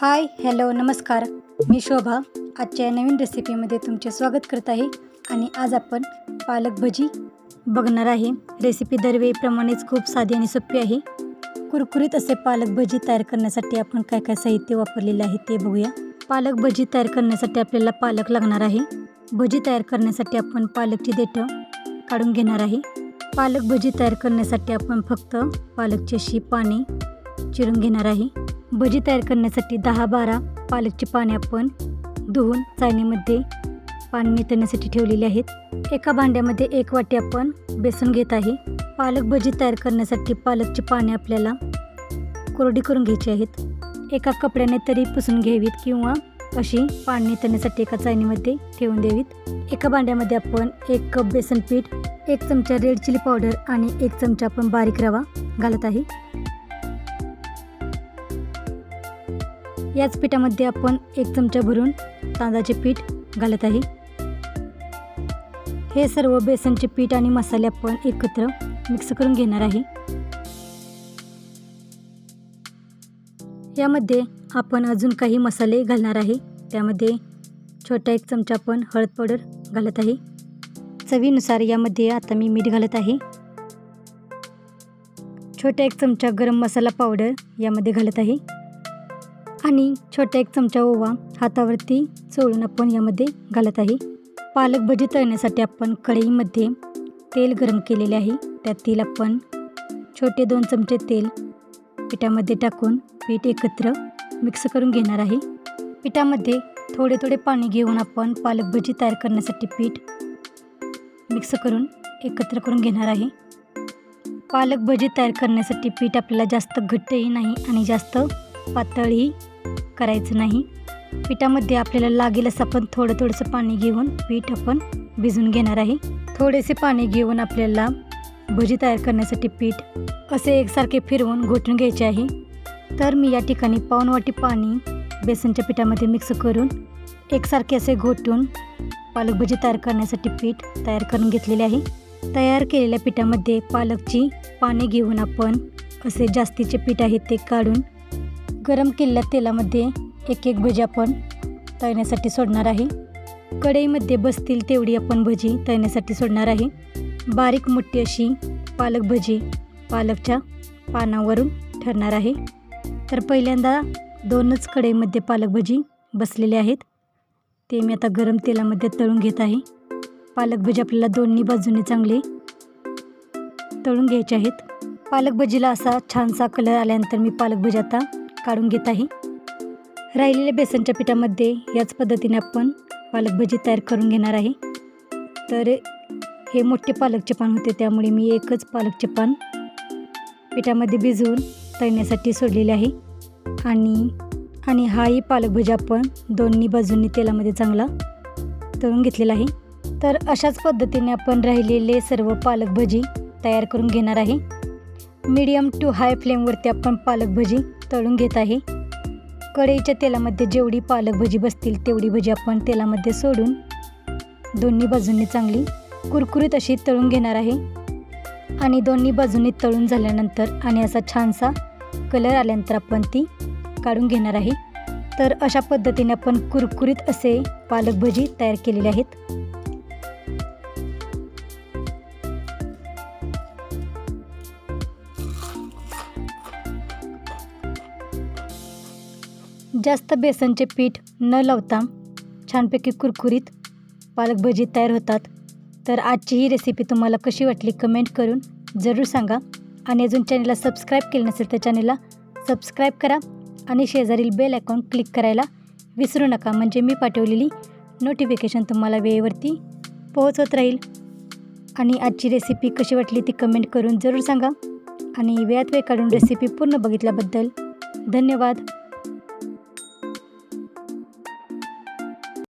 Hi hello नमस्कार. मी शोभा. आजच्या नवीन रेसिपीमध्ये तुमचे स्वागत करत आहे आणि आज आपण पालक भजी बघणार आहे. रेसिपी दरवेळीप्रमाणेच खूप साधी आणि सोपी आहे. कुरकुरीत असे पालक भजी तयार करण्यासाठी आपण काय काय साहित्य वापरलेलं आहे ते बघूया. पालक भजी तयार करण्यासाठी आपल्याला पालक लागणार आहे. भजी तयार करण्यासाठी आपण पालकची देठं काढून घेणार आहे. पालक भजी तयार करण्यासाठी आपण फक्त पालकची अशी पाने चिरून घेणार आहे. भजी तयार करण्यासाठी दहा बारा पालकची पाने आपण धुवून चाळणीमध्ये पाणी नितळण्यासाठी ठेवलेली आहेत. एका भांड्यामध्ये एक वाटी आपण बेसन घेत आहे. पालक भजी तयार करण्यासाठी पालकची पाने आपल्याला कोरडी करून घ्यायची आहेत. एका कपड्याने तरी पुसून घ्यावीत किंवा अशी पाणी नितळण्यासाठी एका चाळणीमध्ये ठेवून द्यावीत. एका भांड्यामध्ये आपण एक कप बेसन पीठ एक चमचा रेड चिली पावडर आणि एक चमचा आपण बारीक रवा घालत आहे. याच पिठामध्ये आपण एक चमचा भरून तांदळाचे पीठ घालत आहे. हे सर्व बेसनचे पीठ आणि मसाले आपण एकत्र मिक्स करून घेणार आहे. यामध्ये आपण अजून काही मसाले घालणार आहे. त्यामध्ये छोटा एक चमचा आपण हळद पावडर घालत आहे. चवीनुसार यामध्ये आता मी मीठ घालत आहे. छोटा एक चमचा गरम मसाला पावडर यामध्ये घालत आहे. आणि छोटा एक चमचा ओवा हातावरती चोळून आपण यामध्ये घालत आहे. पालक भजी तळण्यासाठी आपण कढईमध्ये तेल गरम केलेले आहे. त्यातील आपण छोटे दोन चमचे तेल पिठामध्ये टाकून पीठ एकत्र मिक्स करून घेणार आहे. पिठामध्ये थोडे थोडे पाणी घेऊन आपण पालक भजी तयार करण्यासाठी पीठ मिक्स करून एकत्र करून घेणार आहे. पालक भजी तयार करण्यासाठी पीठ आपल्याला जास्त घट्टही नाही आणि जास्त पातळही करायचं नाही. पिठामध्ये आपल्याला लागेल असं आपण थोडं थोडंसं पाणी घेऊन पीठ आपण भिजून घेणार आहे. थोडेसे पाणी घेऊन आपल्याला भजी तयार करण्यासाठी पीठ असे एकसारखे फिरवून घोटून घ्यायचे आहे. तर मी या ठिकाणी पाऊण वाटी पाणी बेसनच्या पिठामध्ये मिक्स करून एकसारखे असे घोटून पालक भजी तयार करण्यासाठी पीठ तयार करून घेतलेले आहे. तयार केलेल्या पिठामध्ये पालकची पाने घेऊन आपण असे जास्तीचे पीठ आहे ते काढून गरम केलेल्या तेलामध्ये एक एक भजी आपण तळण्यासाठी सोडणार आहे. कढईमध्ये बसतील तेवढी आपण भजी तळण्यासाठी सोडणार आहे. बारीक मोठी अशी पालक भजी पालकच्या पानावरून ठरणार आहे. तर पहिल्यांदा दोनच कढईमध्ये पालक भजी बसलेले आहेत. ते मी आता गरम तेलामध्ये तळून घेत आहे. पालक भजी आपल्याला दोन्ही बाजूने चांगले तळून घ्यायचे आहेत. पालक भजीला असा छानसा कलर आल्यानंतर मी पालक भजी आता काढून घेत आहे. राहिलेल्या बेसनच्या पिठामध्ये याच पद्धतीने आपण पालक भजी तयार करून घेणार आहे. तर हे मोठे पालकचे पान होते त्यामुळे मी एकच पालकचे पान पिठामध्ये भिजवून तळण्यासाठी सोडलेले आहे. आणि आणि हाही पालक भजी आपण दोन्ही बाजूंनी तेलामध्ये चांगला तळून घेतलेला आहे. तर अशाच पद्धतीने आपण राहिलेले सर्व पालक भजी तयार करून घेणार आहे. मीडियम टू हाय फ्लेमवरती आपण पालक भजी तळून घेत आहे. कढईच्या तेलामध्ये जेवढी पालक भजी बसतील तेवढी भजी आपण तेलामध्ये सोडून दोन्ही बाजूंनी चांगली कुरकुरीत अशी तळून घेणार आहे. आणि दोन्ही बाजूंनी तळून झाल्यानंतर आणि असा छानसा कलर आल्यानंतर आपण ती काढून घेणार आहे. तर अशा पद्धतीने आपण कुरकुरीत असे पालक भजी तयार केलेले आहेत. जास्त बेसनचे पीठ न लावता छानपैकी कुरकुरीत पालक भजी तयार होतात. तर आजची ही रेसिपी तुम्हाला कशी वाटली कमेंट करून जरूर सांगा आणि अजून चॅनलला सबस्क्राईब केलं नसेल तर चॅनलला सबस्क्राईब करा आणि शेजारील बेल अकाउंट क्लिक करायला विसरू नका. म्हणजे मी पाठवलेली नोटिफिकेशन तुम्हाला वेळेवरती पोहोचत राहील. आणि आजची रेसिपी कशी वाटली ती कमेंट करून जरूर सांगा. आणि वेळात वेळ काढून रेसिपी पूर्ण बघितल्याबद्दल धन्यवाद.